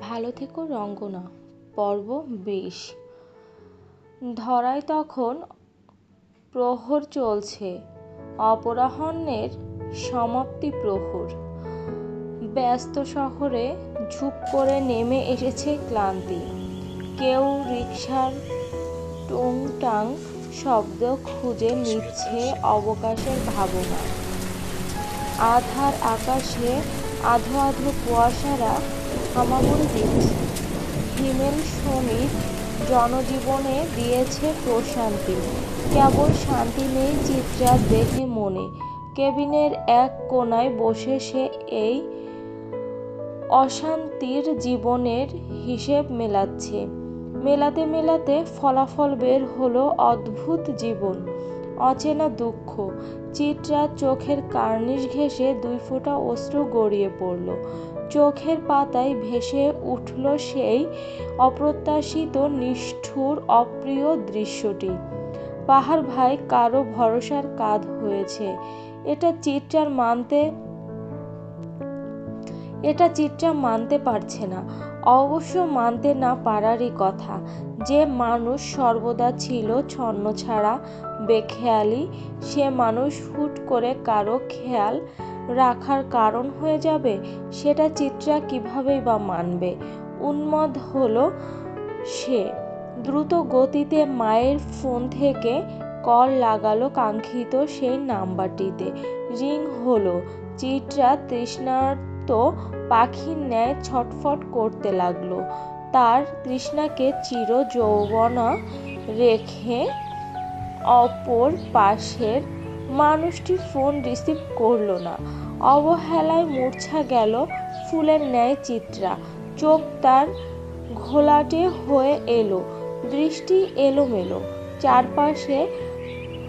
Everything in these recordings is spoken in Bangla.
ভালো থেকো রঙ্গনা, পর্ব বিশ। ধরায় তখন প্রহর চলছে, অপরাহ্নের সমাপ্তি প্রহর। ব্যস্ত শহরে ঝুপ করে নেমে এসেছে ক্লান্তি। কেউ রিকশার টুংটাং শব্দ খুঁজে নিচ্ছে অবকাশের ভাবনা। আধার আকাশে আধো আধো কুয়াশারা দিচ্ছে হিমেল সমীর জনজীবনে দিয়েছে প্রশান্তি। কেবল শান্তি নেই চিত্রার দেখে মনে। কেবিনের এক কোনায় বসে সে এই অশান্তির জীবনের হিসেব মেলাচ্ছে। মেলাতে মেলাতে ফলাফল বের হলো অদ্ভুত জীবন, অচেনা দুঃখ। চিত্রার চোখের কার্নিশ ঘেঁষে দুই ফোঁটা অশ্রু গড়িয়ে পড়ল। চোখের পাতায় ভেসে উঠল সেই অপ্রত্যাশিত নিষ্ঠুর, অপ্রিয় দৃশ্যটি। পাহাড় ভাই, কারও ভরসার কাঁধ হয়েছে। এটা চিত্রার মানতে, এটা চিত্রা মানতে পারছে না। অবশ্য মানতে না পারারই কথা। যে মানুষ সর্বদা ছিল ছন্ন ছাড়া বেখেয়ালি, সে মানুষ হুট করে কারও খেয়াল রাখার কারণ হয়ে যাবে, সেটা চিত্রা কীভাবেই বা মানবে। উন্মদ হলো সে। দ্রুত গতিতে মায়ের ফোন থেকে কল লাগালো কাঙ্ক্ষিত সেই নাম্বারটিতে। রিং হলো। চিত্রা তৃষ্ণার্ত পাখির ন্যায় ছটফট করতে লাগল। তার তৃষ্ণাকে চির যৌবনা রেখে অপর পাশের মানুষটি ফোন রিসিভ করল না। অবহেলায় মূর্ছা গেল ফুলের ন্যায় চিত্রা। চোখ তার ঘোলাটে হয়ে এলো, দৃষ্টি এলোমেলো। চারপাশে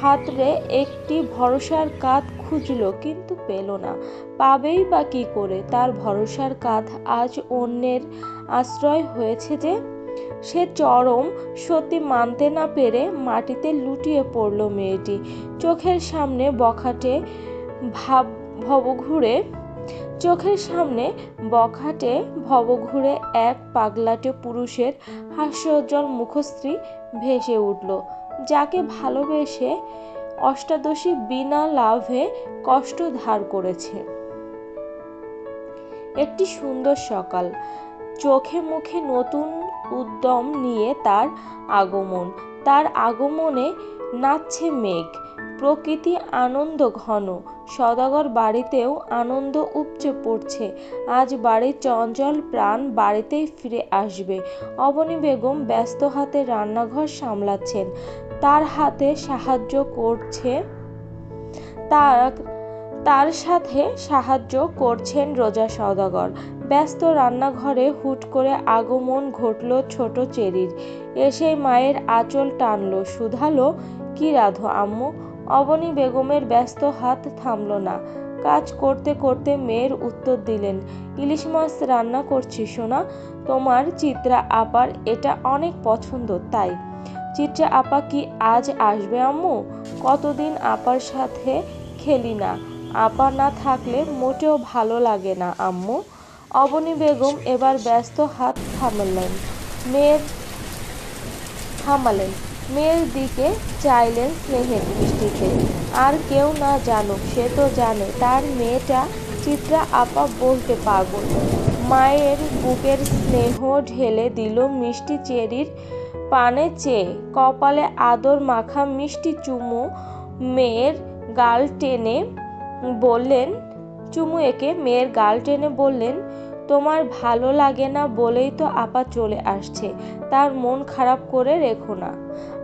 হাতড়ে একটি ভরসার কাঁধ খুঁজল, কিন্তু পেল না। পাবেই বা কী করে তার ভরসার কাঁধ আজ অন্যের আশ্রয় হয়েছে যে সে চরম সত্যি মানতে না পেরে মাটিতে লুটিয়ে পড়ল মেয়েটি। চোখের সামনে বখাটে ভাব ভব ঘুরে চোখের সামনে বখাটে ভব ঘুরে এক পাগলাটে পুরুষের হাস্যোজ্জ্বল মুখশ্রী ভেসে উঠল, যাকে ভালোবেসে অষ্টাদশী বিনা লাভে কষ্ট ধার করেছে। একটি সুন্দর সকাল। চোখে মুখে নতুন উদ্যম নিয়ে তার আগমন। তার আগমনে নাচছে মেঘ। প্রকৃতি আনন্দ ঘন। সদাগর বাড়িতেও আনন্দ উপচে পড়ছে। আজ বাড়ির চঞ্চল প্রাণ বাড়িতেই ফিরে আসবে। অবনী বেগম ব্যস্ত হাতে রান্নাঘর সামলাচ্ছেন। তার হাতে সাহায্য করছে তার তার সাথে সাহায্য করছেন রোজা সওদাগর ব্যস্ত রান্নাঘরে হুট করে আগমন ঘটল ছোট চেরির। এসে মায়ের আঁচল টানল, শুধালো, কি রাধো আম্মু, অবনী বেগমের ব্যস্ত হাত থামল না। কাজ করতে করতে মেয়ের উত্তর দিলেন, ইলিশ মাছ রান্না করছি সোনা, তোমার চিত্রা আপার এটা অনেক পছন্দ, তাই। চিত্রা আপা কি আজ আসবে আম্মু? কতদিন আপার সাথে খেলি না। আপা না থাকলে মোটেও ভালো লাগে না আম্মু। অবনী বেগম এবার ব্যস্ত হাত থামালেন। মেয়ের থামালেন। মেয়ের দিকে চাইলেন স্নেহের দৃষ্টিতে। আর কেউ না জানুক, সে তো জানে, তার মেয়েটা চিত্রা আপা বলতে পাগল মায়ের বুকের স্নেহ ঢেলে দিল মিষ্টি চেরির পানে চেয়ে। কপালে আদর মাখা মিষ্টি চুমু মেয়ের গাল টেনে বললেন চুমু একে মেয়ের গাল টেনে বললেন, তোমার ভালো লাগে না বলেই তো আপা চলে আসছে, তার মন খারাপ করে রেখো না।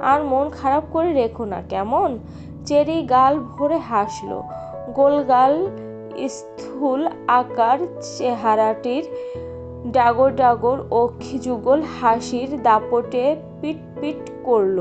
আর মন খারাপ করে রেখো না, কেমন? চেরি গাল ভরে হাসলো গোলগাল স্থূল আকার চেহারাটির ডাগর ডাগর অক্ষিযুগল হাসির দাপটে পিট পিট করল।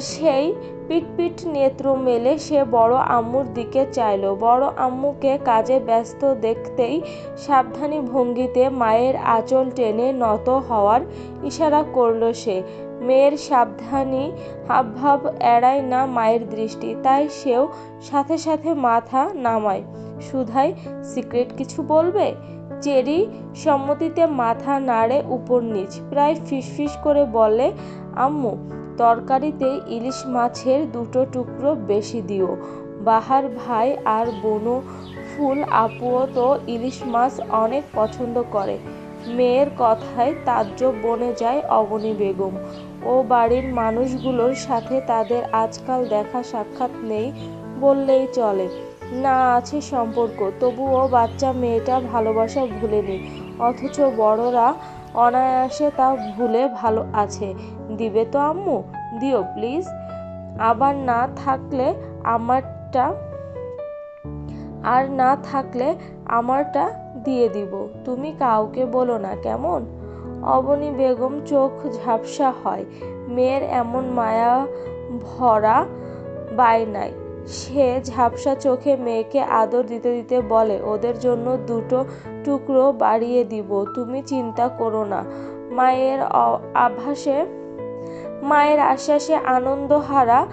সেই পিটপিট নেত্র মেলে সে বড় আম্মুর দিকে চাইল। বড় আম্মুকে কাজে ব্যস্ত দেখতেই সাবধানী ভঙ্গিতে মায়ের আঁচল টেনে নত হওয়ার ইশারা করল সে। মেয়ের সাবধানী হাবভাব এড়ায় না মায়ের দৃষ্টি, তাই সেও সাথে সাথে মাথা নামায়। সুধাই, সিক্রেট কিছু বলবে? চেরি সম্মতিতে মাথা নাড়ে উপর নিচ, প্রায় ফিসফিস করে বলে, আম্মু তরকারিতে ইলিশ মাছের দুটো টুকরো বেশি দিও। বাহার ভাই আর বনু ফুল আপুও তো ইলিশ মাছ অনেক পছন্দ করে। মেয়ের কথায় তাজ্জব বনে যায় অবনী বেগম। ও বাড়ির মানুষগুলোর সাথে তাদের আজকাল দেখা সাক্ষাৎ নেই বললেই চলে। না আছে সম্পর্ক, তবুও বাচ্চা মেয়েটা ভালোবাসা ভুলেনি। অথচ বড়রা অনায়াসে তা ভুলে ভালো আছে। দিবে তো আম্মু? দিও প্লিজ আবার না থাকলে আমারটা, আর না থাকলে আমারটা দিয়ে দিব। তুমি কাউকে বলো না, কেমন? অবনী বেগম চোখ ঝাপসা হয়। মেয়ের এমন মায়া ভরা বায়নায়। সে ঝাপসা চোখে মেয়েকে আদর দিতে দিতে বলে, ওদের জন্য দুটো টুকরো বাড়িয়ে দিব, তুমি চিন্তা করো না। মায়ের আভাসে, মায়ের আশ্বাসে আনন্দহারা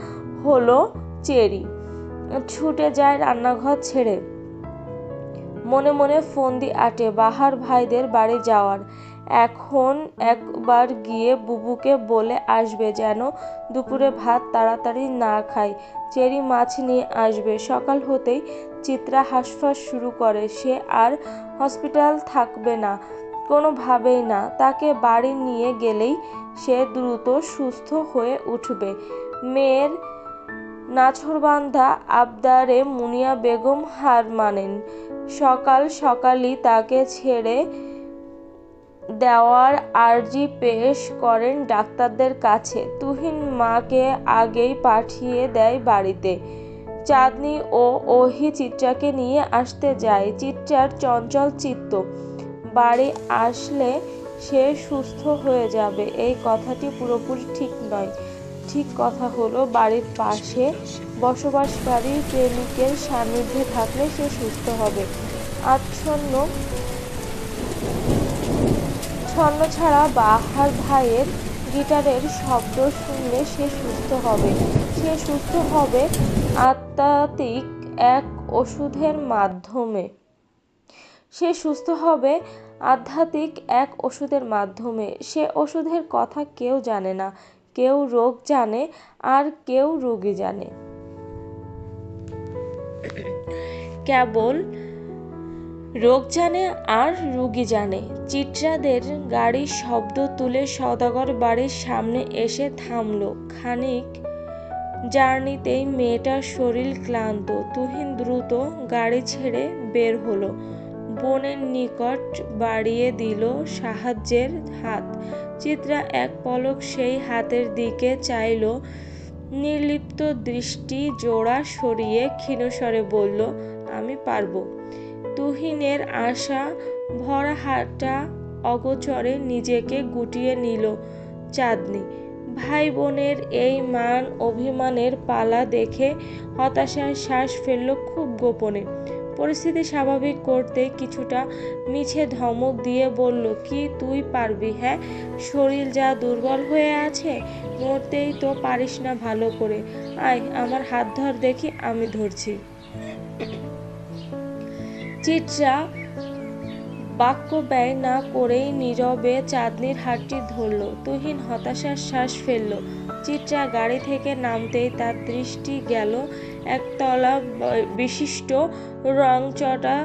হলো চেরি। ছুটে যায় রান্নাঘর ছেড়ে। মনে মনে ফন্দি আটে, বাহার ভাইদের বাড়ি যাওয়ার। এখন একবার গিয়ে বুবুকে বলে আসবে যেন দুপুরে ভাত তাড়াতাড়ি না খায়। চেরি মাছ নিয়ে আসবে। সকাল হতেই চিত্রা হাসফাস শুরু করে। সে আর হসপিটাল থাকবে না, কোনোভাবেই না। তাকে বাড়ি নিয়ে গেলেই সে দ্রুত সুস্থ হয়ে উঠবে। মেয়ের নাছরবান্ধা আবদারে মুনিয়া বেগম হার মানেন। সকাল সকালই তাকে ছেড়ে দেওয়ার আর্জি পেশ করেন ডাক্তারদের কাছে। তুহিন মাকে আগেই পাঠিয়ে দেয় বাড়িতে। চাঁদনি ও ওহি চিত্রাকে নিয়ে আসতে যায়। চিত্রার চঞ্চল চিত্ত। বাড়ি আসলে সে সুস্থ হয়ে যাবে। এই কথাটি পুরোপুরি ঠিক নয়। ঠিক কথা হলো, বাড়ির পাশে বসবাসকারী প্রেমিকের সান্নিধ্যে থাকলে সে সুস্থ হবে। আচ্ছন্ন ছন্ন ছাড়া বাহার ভাইয়ের গিটারের শব্দ শুনলে সে সুস্থ হবে। সে সুস্থ হবে আত্মাতিক এক ওষুধের মাধ্যমে। সে সুস্থ হবে আধ্যাত্মিক এক ওষুধের মাধ্যমে। সে ওষুধের কথা কেউ জানে না। কেউ রোগ জানে আর কেউ রোগী জানে। কেবল রোগ জানে আর রুগী জানে। চিত্রাদের গাড়ির শব্দ তুলে সদাগর বাড়ির সামনে এসে থামল। খানিক জার্নিতেই মেয়েটার শরীর ক্লান্ত। তুহিন দ্রুত গাড়ি ছেড়ে বের হলো। বোনের নিকট বাড়িয়ে দিল সাহায্যের হাত। চিত্রা এক পলক সেই হাতের দিকে চাইল। নির্লিপ্ত দৃষ্টি জোড়া সরিয়ে ক্ষীণস্বরে বলল, আমি পারব। তুহিনের আশা ভরা হাতটা অগোচরে নিজেকে গুটিয়ে নিল চাঁদনি। ভাই বোনের এই মান অভিমানের পালা দেখে হতাশায় শ্বাস ফেলল খুব গোপনে। পরিস্থিতি স্বাভাবিক করতে কিছুটা মিছে ধমক দিয়ে বলল, কি তুই পারবি হ্যাঁ? শরীর যা দুর্বল হয়ে আছে, মরতেই তো পারিস না ভালো করে। আয়, আমার হাত ধর, দেখি আমি ধরছি। চিত্রা বাক্য ব্যয় না করেই নীরবে চাঁদনির হাতটি ধরল। তুহিন হতাশার শ্বাস ফেলল। চিত্রা গাড়ি থেকে নামতেই তার দৃষ্টি গেল একতলা বিশিষ্ট রংচটা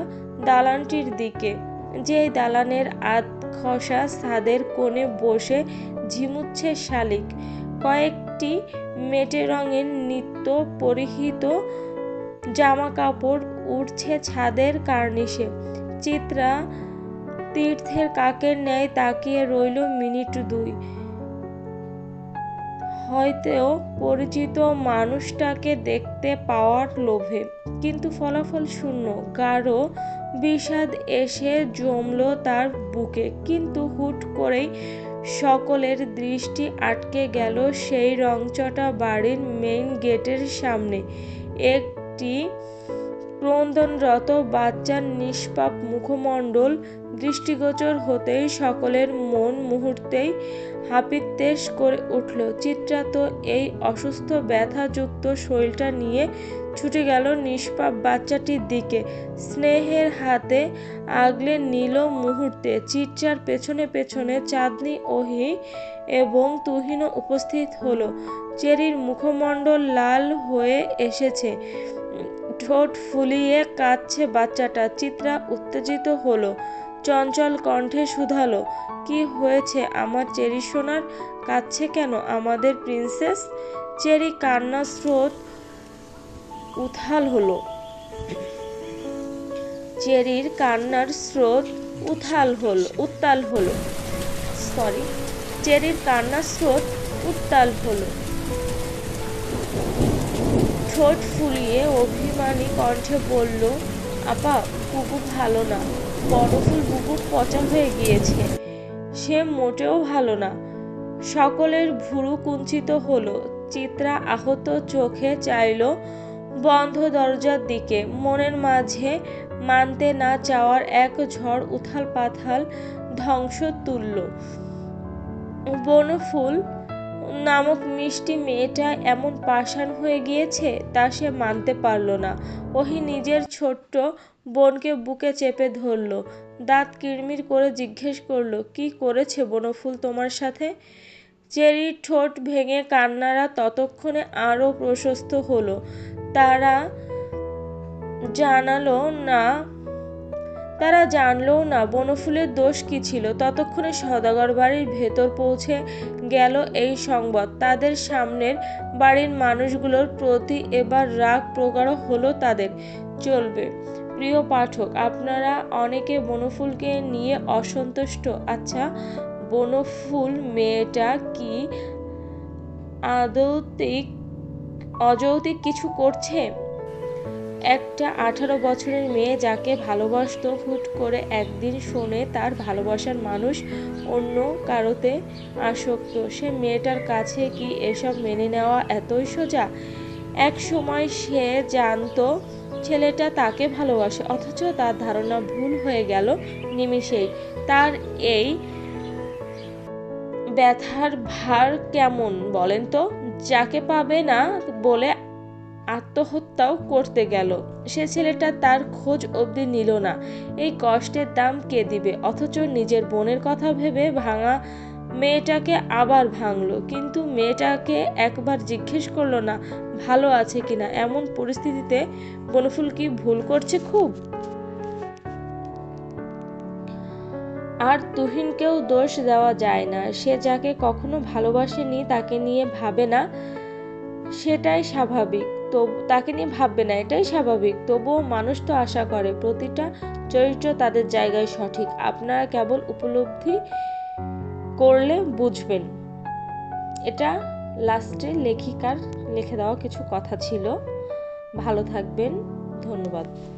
দালানটির দিকে। যে দালানের আধ খসা ছাদের কোণে বসে ঝিমুচ্ছে শালিক। কয়েকটি মেটে রঙের নিত্য পরিহিত জামা কাপড় উঠছে ছাদের কার্নিশে। চিত্রা তীর্থের কাকের ন্যায় তাকিয়ে রইল মিনিট দুই। হয়তো পরিচিত মানুষটাকে দেখতে পাওয়ার লোভে, কিন্তু ফলাফল শূন্য। গাঢ় বিষাদ এসে জমল তার বুকে, কিন্তু হুট করেই সকলের দৃষ্টি আটকে গেল সেই রংচটা বাড়ির মেইন গেটের সামনে। একটি ক্রন্দনরত বাচ্চার নিষ্পাপ মুখমণ্ডল দৃষ্টিগোচর হতেই সকলের মন মুহূর্তেই হাপিত্তেশ করে উঠল। চিত্রা তো এই অসুস্থ ব্যথাযুক্ত শরীরটা নিয়ে ছুটে গেল নিষ্পাপ বাচ্চাটির দিকে। স্নেহের হাতে আগলে নিল মুহূর্তে। চিৎচার পেছনে পেছনে চাঁদনি ওহি এবং তুহিনও উপস্থিত হলো। চেরির মুখমণ্ডল লাল হয়ে এসেছে। ঠোঁট ফুলিয়ে কাঁদছে বাচ্চাটা। চিত্রা উত্তেজিত হলো, চঞ্চল কণ্ঠে শুধালো, কি হয়েছে? আমার চেরি সোনার কাঁদছে কেন? আমাদের প্রিন্সেস? চেরি কান্নার স্রোত উথাল হলো। চেরির কান্নার স্রোত উথাল হলো, উত্তাল হলো। সরি, চেরির কান্নার স্রোত উত্তাল হলো। ঠোঁট ফুলিয়ে অভিমানী কণ্ঠে বলল, আপা বুবু ভালো না। বড়ফুল বুবু পচা হয়ে গিয়েছে। সে মোটেও ভালো না। সকলের ভুরু কুঞ্চিত হলো। চিত্রা আহত চোখে চাইল বন্ধ দরজার দিকে। মনের মাঝে মানতে না চাওয়ার এক ঝড় উথাল পাথাল ধ্বংস তুলল। বনফুল নামক মিষ্টি মেয়েটা এমন পাষাণ হয়ে গিয়েছে তা সে মানতে পারল না। ওহি নিজের ছোট্ট বোনকে বুকে চেপে ধরল, দাঁত কিরমির করে জিজ্ঞেস করল, কি করেছে বনফুল তোমার সাথে? চেরির ঠোঁট ভেঙে কান্নারা ততক্ষণে আরও প্রশস্ত হলো। তারা জানালো, না তারা জানলেও না, বনফুলের দোষ কি ছিল। ততক্ষণে সদাগর বাড়ির ভেতর পৌঁছে গেল এই সংবাদ। তাদের সামনের বাড়ির মানুষগুলোর প্রতি এবার রাগ প্রগাঢ় হলো তাদের। চলবে। প্রিয় পাঠক, আপনারা অনেকে বনফুলকে নিয়ে অসন্তুষ্ট। আচ্ছা বনফুল মেয়েটা কি আদৌতিক, অযৌতিক কিছু করছে? একটা আঠারো বছরের মেয়ে যাকে ভালোবাসত, হুট করে একদিন শোনে তার ভালোবাসার মানুষ অন্য কারোতে আসক্ত। সে মেয়েটার কাছে কি এসব মেনে নেওয়া এতই সোজা? এক সময় সে জানতো ছেলেটা তাকে ভালোবাসে, অথচ তার ধারণা ভুল হয়ে গেল নিমিষেই। তার এই ব্যথার ভার কেমন বলেন তো? যাকে পাবে না বলে আত্মহত্যাও করতে গেল। সে ছেলেটা তার খোঁজ অবধি নিল না। এই কষ্টের দাম কে দিবে? অথচ নিজের বোনের কথা ভেবে ভাঙা মেয়েটাকে আবার ভাঙলো। কিন্তু মেয়েটাকে একবার জিজ্ঞেস করল না, ভালো আছে কিনা এমন পরিস্থিতিতে বনফুল কি ভুল করছে খুব? আর তুহিনকেও দোষ দেওয়া যায় না। সে যাকে কখনো ভালোবাসেনি তাকে নিয়ে ভাবে না। সেটাই স্বাভাবিক। তো তাকে নিয়ে ভাববে না, এটাই স্বাভাবিক। তবুও মানুষ তো আশা করে, প্রতিটা চরিত্র তাদের জায়গায় সঠিক। আপনারা কেবল উপলব্ধি করলে বুঝবেন। এটা লাস্টে লেখিকার, লিখে দেওয়া কিছু কথা ছিল। ভালো থাকবেন, ধন্যবাদ।